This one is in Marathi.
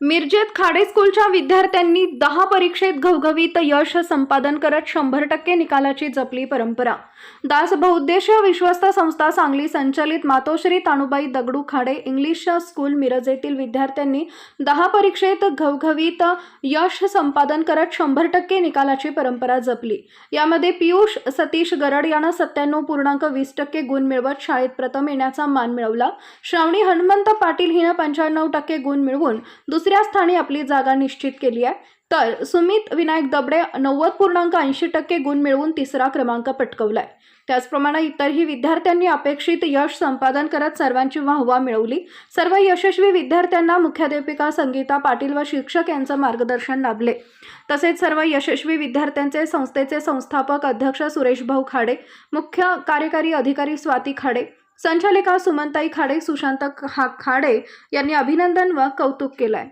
मिरजेत खाडे स्कूलच्या विद्यार्थ्यांनी दहा परीक्षेत घवघवीत यश संपादन करत शंभर टक्के निकालाची जपली परंपरा. दास बहुउद्देशीय विश्वस्त संस्था सांगली संचलित मातोश्री तानुबाई दगडू खाडे इंग्लिश स्कूल मिरज येथील विद्यार्थ्यांनी दहा परीक्षेत घवघवीत यश संपादन करत शंभर टक्के निकालाची परंपरा जपली. यामध्ये पियुष सतीश गरड यानं सत्त्याण्णव पूर्णांक वीस टक्के गुण मिळवत शाळेत प्रथम येण्याचा मान मिळवला. श्रावणी हनुमंत पाटील हिनं पंच्याण्णव टक्के गुण मिळवून दुसऱ्या स्थानी आपली जागा निश्चित केली आहे. तर सुमित विनायक दबडे नव्वद पूर्णांक ऐंशी टक्के गुण मिळवून तिसरा क्रमांक पटकवलाय. त्याचप्रमाणे इतरही विद्यार्थ्यांनी अपेक्षित यश संपादन करत सर्वांची वाहवा मिळवली. सर्व यशस्वी विद्यार्थ्यांना मुख्याध्यापिका संगीता पाटील व शिक्षक यांचं मार्गदर्शन लाभले. तसेच सर्व यशस्वी विद्यार्थ्यांचे संस्थेचे संस्थापक अध्यक्ष सुरेश भाऊ खाडे मुख्य कार्यकारी अधिकारी स्वाती खाडे संचालिका सुमनताई खाडे सुशांत खाडे यांनी अभिनंदन व कौतुक केलंय.